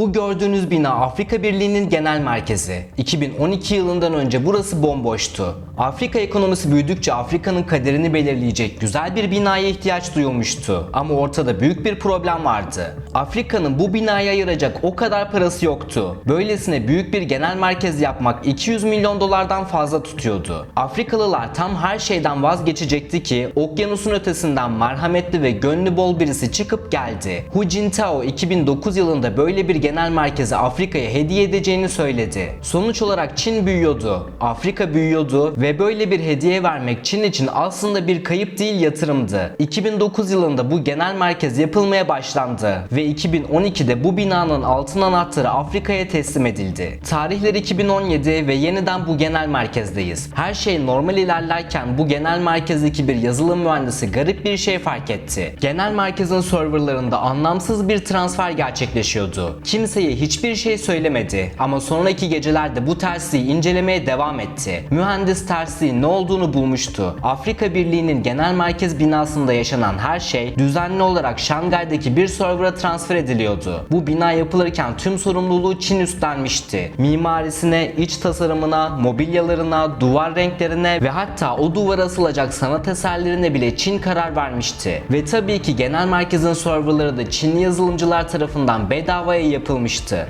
Bu gördüğünüz bina Afrika Birliği'nin genel merkezi. 2012 yılından önce burası bomboştu. Afrika ekonomisi büyüdükçe Afrika'nın kaderini belirleyecek güzel bir binaya ihtiyaç duyulmuştu. Ama ortada büyük bir problem vardı. Afrika'nın bu binaya ayıracak o kadar parası yoktu. Böylesine büyük bir genel merkez yapmak 200 milyon dolardan fazla tutuyordu. Afrikalılar tam her şeyden vazgeçecekti ki okyanusun ötesinden merhametli ve gönlü bol birisi çıkıp geldi. Hu Jintao 2009 yılında böyle bir genel merkezi Afrika'ya hediye edeceğini söyledi. Sonuç olarak Çin büyüyordu, Afrika büyüyordu ve böyle bir hediye vermek Çin için aslında bir kayıp değil yatırımdı. 2009 yılında bu genel merkez yapılmaya başlandı ve 2012'de bu binanın altın anahtarı Afrika'ya teslim edildi. Tarihler 2017 ve yeniden bu genel merkezdeyiz. Her şey normal ilerlerken bu genel merkezdeki bir yazılım mühendisi garip bir şey fark etti. Genel merkezin serverlarında anlamsız bir transfer gerçekleşiyordu. Kimseye hiçbir şey söylemedi ama sonraki gecelerde bu tersliği incelemeye devam etti. Mühendis tersliğin ne olduğunu bulmuştu. Afrika Birliği'nin genel merkez binasında yaşanan her şey düzenli olarak Şangay'daki bir server'a transfer ediliyordu. Bu bina yapılırken tüm sorumluluğu Çin üstlenmişti. Mimarisine, iç tasarımına, mobilyalarına, duvar renklerine ve hatta o duvara asılacak sanat eserlerine bile Çin karar vermişti. Ve tabii ki genel merkezin serverları da Çinli yazılımcılar tarafından bedavaya yapılmıştı.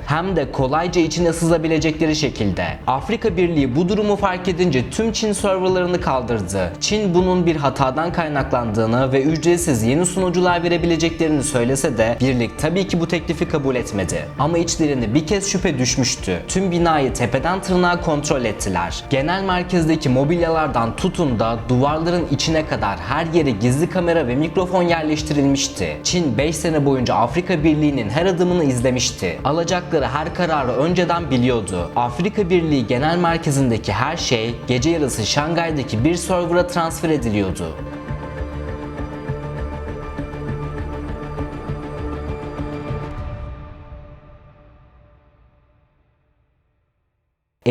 Hem de kolayca içine sızabilecekleri şekilde. Afrika Birliği bu durumu fark edince tüm Çin serverlarını kaldırdı. Çin bunun bir hatadan kaynaklandığını ve ücretsiz yeni sunucular verebileceklerini söylese de birlik tabii ki bu teklifi kabul etmedi. Ama içlerine bir kez şüphe düşmüştü. Tüm binayı tepeden tırnağa kontrol ettiler. Genel merkezdeki mobilyalardan tutun da duvarların içine kadar her yere gizli kamera ve mikrofon yerleştirilmişti. Çin 5 sene boyunca Afrika Birliği'nin her adımını izlemişti. Alacakları her kararı önceden biliyordu. Afrika Birliği Genel Merkezi'ndeki her şey gece yarısı Şangay'daki bir server'a transfer ediliyordu.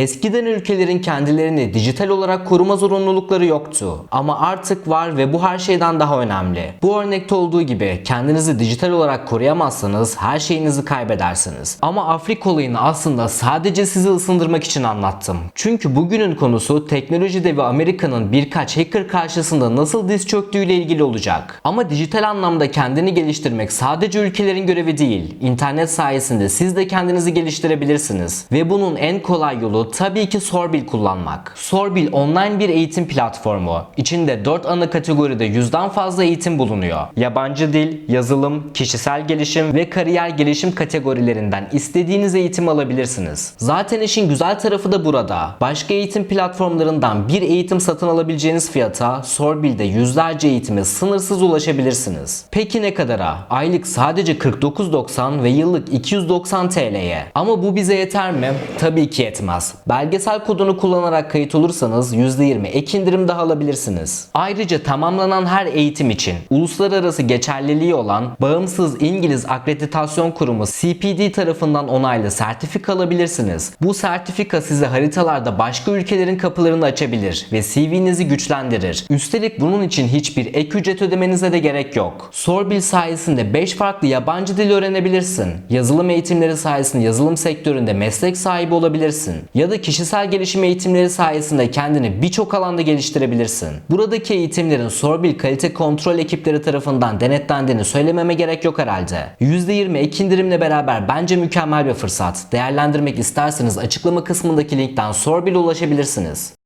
Eskiden ülkelerin kendilerini dijital olarak koruma zorunlulukları yoktu. Ama artık var ve bu her şeyden daha önemli. Bu örnekte olduğu gibi kendinizi dijital olarak koruyamazsanız her şeyinizi kaybedersiniz. Ama Afrika olayını aslında sadece sizi ısındırmak için anlattım. Çünkü bugünün konusu teknolojide ve Amerika'nın birkaç hacker karşısında nasıl diz çöktüğüyle ilgili olacak. Ama dijital anlamda kendini geliştirmek sadece ülkelerin görevi değil. İnternet sayesinde siz de kendinizi geliştirebilirsiniz. Ve bunun en kolay yolu tabii ki Sorbil kullanmak. Sorbil online bir eğitim platformu. İçinde 4 ana kategoride yüzden fazla eğitim bulunuyor. Yabancı dil, yazılım, kişisel gelişim ve kariyer gelişim kategorilerinden istediğiniz eğitim alabilirsiniz. Zaten işin güzel tarafı da burada. Başka eğitim platformlarından bir eğitim satın alabileceğiniz fiyata Sorbil'de yüzlerce eğitime sınırsız ulaşabilirsiniz. Peki ne kadara? Aylık sadece 49.90 ve yıllık 290 TL'ye. Ama bu bize yeter mi? Tabii ki yetmez. Belgesel kodunu kullanarak kayıt olursanız %20 ek indirim daha alabilirsiniz. Ayrıca tamamlanan her eğitim için uluslararası geçerliliği olan bağımsız İngiliz akreditasyon kurumu CPD tarafından onaylı sertifika alabilirsiniz. Bu sertifika size haritalarda başka ülkelerin kapılarını açabilir ve CV'nizi güçlendirir. Üstelik bunun için hiçbir ek ücret ödemenize de gerek yok. Sorbil sayesinde 5 farklı yabancı dil öğrenebilirsin. Yazılım eğitimleri sayesinde yazılım sektöründe meslek sahibi olabilirsin. Ya da kişisel gelişim eğitimleri sayesinde kendini birçok alanda geliştirebilirsin. Buradaki eğitimlerin Sorbil kalite kontrol ekipleri tarafından denetlendiğini söylememe gerek yok herhalde. %20 ek indirimle beraber bence mükemmel bir fırsat. Değerlendirmek isterseniz açıklama kısmındaki linkten Sorbil'e ulaşabilirsiniz.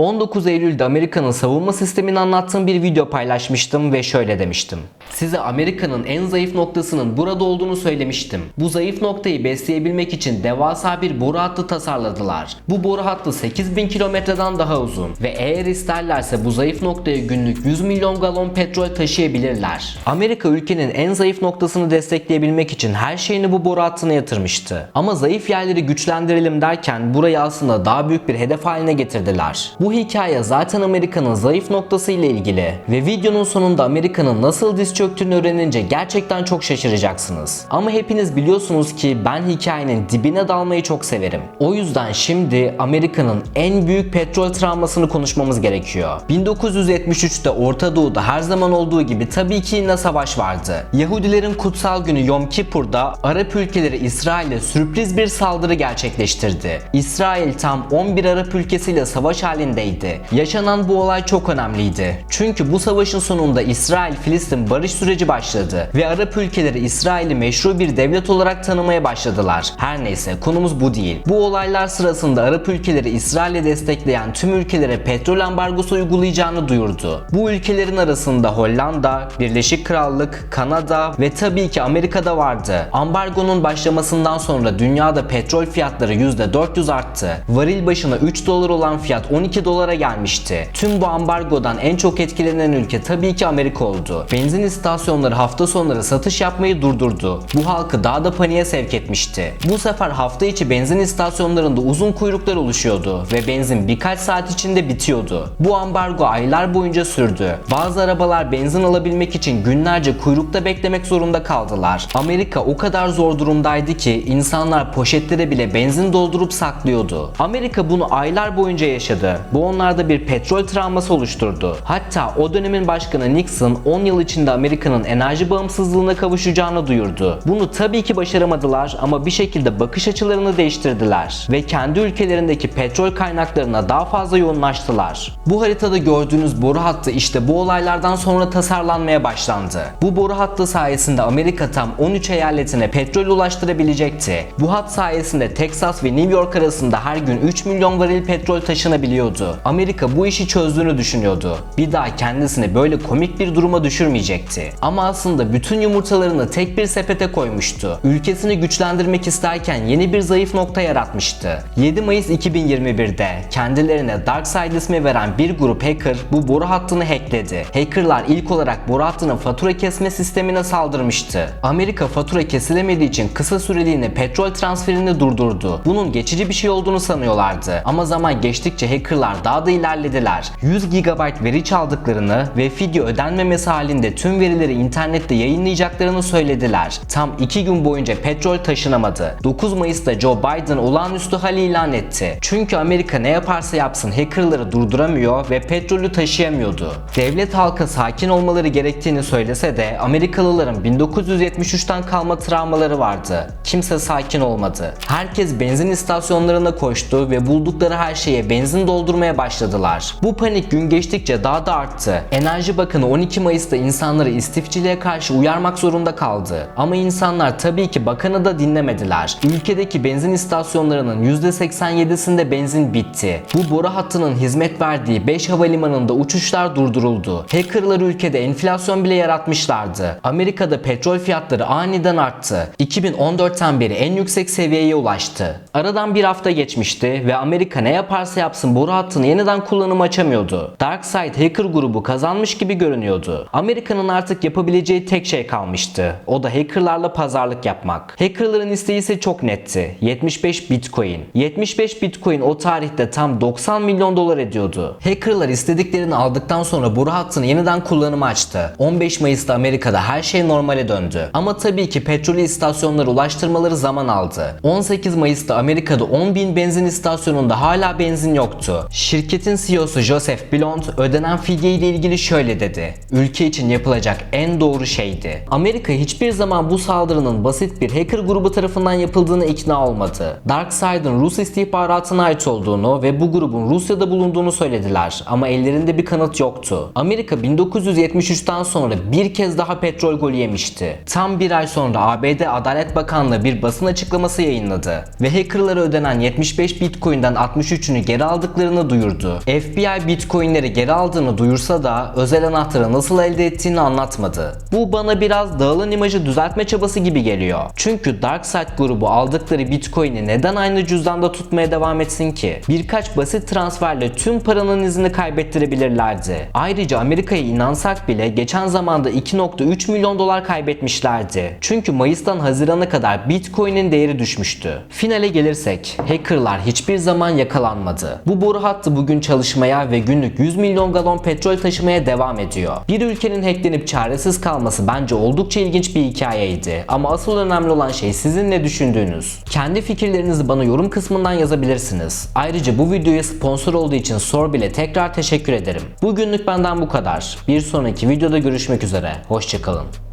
19 Eylül'de Amerika'nın savunma sistemini anlattığım bir video paylaşmıştım ve şöyle demiştim. Size Amerika'nın en zayıf noktasının burada olduğunu söylemiştim. Bu zayıf noktayı besleyebilmek için devasa bir boru hattı tasarladılar. Bu boru hattı 8000 kilometreden daha uzun ve eğer isterlerse bu zayıf noktaya günlük 100 milyon galon petrol taşıyabilirler. Amerika ülkenin en zayıf noktasını destekleyebilmek için her şeyini bu boru hattına yatırmıştı. Ama zayıf yerleri güçlendirelim derken burayı aslında daha büyük bir hedef haline getirdiler. Bu Bu hikaye zaten Amerika'nın zayıf noktası ile ilgili ve videonun sonunda Amerika'nın nasıl diz çöktüğünü öğrenince gerçekten çok şaşıracaksınız. Ama hepiniz biliyorsunuz ki ben hikayenin dibine dalmayı çok severim. O yüzden şimdi Amerika'nın en büyük petrol travmasını konuşmamız gerekiyor. 1973'te Orta Doğu'da her zaman olduğu gibi tabii ki yine savaş vardı. Yahudilerin kutsal günü Yom Kippur'da Arap ülkeleri İsrail'e sürpriz bir saldırı gerçekleştirdi. İsrail tam 11 Arap ülkesiyle savaş halindeydi. Yaşanan bu olay çok önemliydi. Çünkü bu savaşın sonunda İsrail-Filistin barış süreci başladı ve Arap ülkeleri İsrail'i meşru bir devlet olarak tanımaya başladılar. Her neyse konumuz bu değil. Bu olaylar sırasında Arap ülkeleri İsrail'i destekleyen tüm ülkelere petrol ambargosu uygulayacağını duyurdu. Bu ülkelerin arasında Hollanda, Birleşik Krallık, Kanada ve tabii ki Amerika'da vardı. Ambargonun başlamasından sonra dünyada petrol fiyatları %400 arttı. Varil başına 3 dolar olan fiyat 12 dolara gelmişti. Tüm bu ambargodan en çok etkilenen ülke tabii ki Amerika oldu. Benzin istasyonları hafta sonları satış yapmayı durdurdu. Bu halkı daha da paniğe sevk etmişti. Bu sefer hafta içi benzin istasyonlarında uzun kuyruklar oluşuyordu ve benzin birkaç saat içinde bitiyordu. Bu ambargo aylar boyunca sürdü. Bazı arabalar benzin alabilmek için günlerce kuyrukta beklemek zorunda kaldılar. Amerika o kadar zor durumdaydı ki insanlar poşetlere bile benzin doldurup saklıyordu. Amerika bunu aylar boyunca yaşadı. Bu onlarda bir petrol travması oluşturdu. Hatta o dönemin başkanı Nixon 10 yıl içinde Amerika'nın enerji bağımsızlığına kavuşacağını duyurdu. Bunu tabii ki başaramadılar ama bir şekilde bakış açılarını değiştirdiler ve kendi ülkelerindeki petrol kaynaklarına daha fazla yoğunlaştılar. Bu haritada gördüğünüz boru hattı işte bu olaylardan sonra tasarlanmaya başlandı. Bu boru hattı sayesinde Amerika tam 13 eyaletine petrol ulaştırabilecekti. Bu hat sayesinde Texas ve New York arasında her gün 3 milyon varil petrol taşınabiliyordu. Amerika bu işi çözdüğünü düşünüyordu. Bir daha kendisini böyle komik bir duruma düşürmeyecekti. Ama aslında bütün yumurtalarını tek bir sepete koymuştu. Ülkesini güçlendirmek isterken yeni bir zayıf nokta yaratmıştı. 7 Mayıs 2021'de kendilerine Darkside ismi veren bir grup hacker bu boru hattını hackledi. Hackerlar ilk olarak boru hattının fatura kesme sistemine saldırmıştı. Amerika fatura kesilemediği için kısa süreliğine petrol transferini durdurdu. Bunun geçici bir şey olduğunu sanıyorlardı. Ama zaman geçtikçe hackerlar daha da ilerlediler. 100 GB veri çaldıklarını ve video ödenmemesi halinde tüm verileri internette yayınlayacaklarını söylediler. Tam 2 gün boyunca petrol taşınamadı. 9 Mayıs'ta Joe Biden olağanüstü hal ilan etti. Çünkü Amerika ne yaparsa yapsın hackerları durduramıyor ve petrolü taşıyamıyordu. Devlet halka sakin olmaları gerektiğini söylese de Amerikalıların 1973'ten kalma travmaları vardı. Kimse sakin olmadı. Herkes benzin istasyonlarına koştu ve buldukları her şeye benzin doldurmaya başladılar. Bu panik gün geçtikçe daha da arttı. Enerji Bakanı 12 Mayıs'ta insanları istifçiliğe karşı uyarmak zorunda kaldı. Ama insanlar tabii ki bakanı da dinlemediler. Ülkedeki benzin istasyonlarının %87'sinde benzin bitti. Bu boru hattının hizmet verdiği 5 havalimanında uçuşlar durduruldu. Hackerlar ülkede enflasyon bile yaratmışlardı. Amerika'da petrol fiyatları aniden arttı. 2014'ten beri en yüksek seviyeye ulaştı. Aradan bir hafta geçmişti ve Amerika ne yaparsa yapsın boru hattını yeniden kullanıma açamıyordu. DarkSide hacker grubu kazanmış gibi görünüyordu. Amerika'nın artık yapabileceği tek şey kalmıştı. O da hackerlarla pazarlık yapmak. Hackerların isteği ise çok netti. 75 Bitcoin. 75 Bitcoin o tarihte tam 90 milyon dolar ediyordu. Hackerlar istediklerini aldıktan sonra boru hattını yeniden kullanıma açtı. 15 Mayıs'ta Amerika'da her şey normale döndü. Ama tabii ki petrolü istasyonlara ulaştırmaları zaman aldı. 18 Mayıs'ta Amerika'da 10 bin benzin istasyonunda hala benzin yoktu. Şirketin CEO'su Joseph Blount ödenen fidye ile ilgili şöyle dedi. Ülke için yapılacak en doğru şeydi. Amerika hiçbir zaman bu saldırının basit bir hacker grubu tarafından yapıldığına ikna olmadı. DarkSide'ın Rus istihbaratına ait olduğunu ve bu grubun Rusya'da bulunduğunu söylediler ama ellerinde bir kanıt yoktu. Amerika 1973'ten sonra bir kez daha petrol golü yemişti. Tam bir ay sonra ABD Adalet Bakanlığı bir basın açıklaması yayınladı ve hackerlara ödenen 75 Bitcoin'den 63'ünü geri aldıklarını duyurdu. FBI Bitcoin'leri geri aldığını duyursa da özel anahtarı nasıl elde ettiğini anlatmadı. Bu bana biraz dağılan imajı düzeltme çabası gibi geliyor. Çünkü DarkSide grubu aldıkları Bitcoin'i neden aynı cüzdanda tutmaya devam etsin ki? Birkaç basit transferle tüm paranın izini kaybettirebilirlerdi. Ayrıca Amerika'ya inansak bile geçen zamanda 2.3 milyon dolar kaybetmişlerdi. Çünkü Mayıs'tan Haziran'a kadar Bitcoin'in değeri düşmüştü. Finale gelirsek, hackerlar hiçbir zaman yakalanmadı. Bu boru hattı bugün çalışmaya ve günlük 100 milyon galon petrol taşımaya devam ediyor. Bir ülkenin hacklenip çaresiz kalması bence oldukça ilginç bir hikayeydi. Ama asıl önemli olan şey sizin ne düşündüğünüz. Kendi fikirlerinizi bana yorum kısmından yazabilirsiniz. Ayrıca bu videoya sponsor olduğu için Sorbil'e tekrar teşekkür ederim. Bugünlük benden bu kadar. Bir sonraki videoda görüşmek üzere. Hoşçakalın.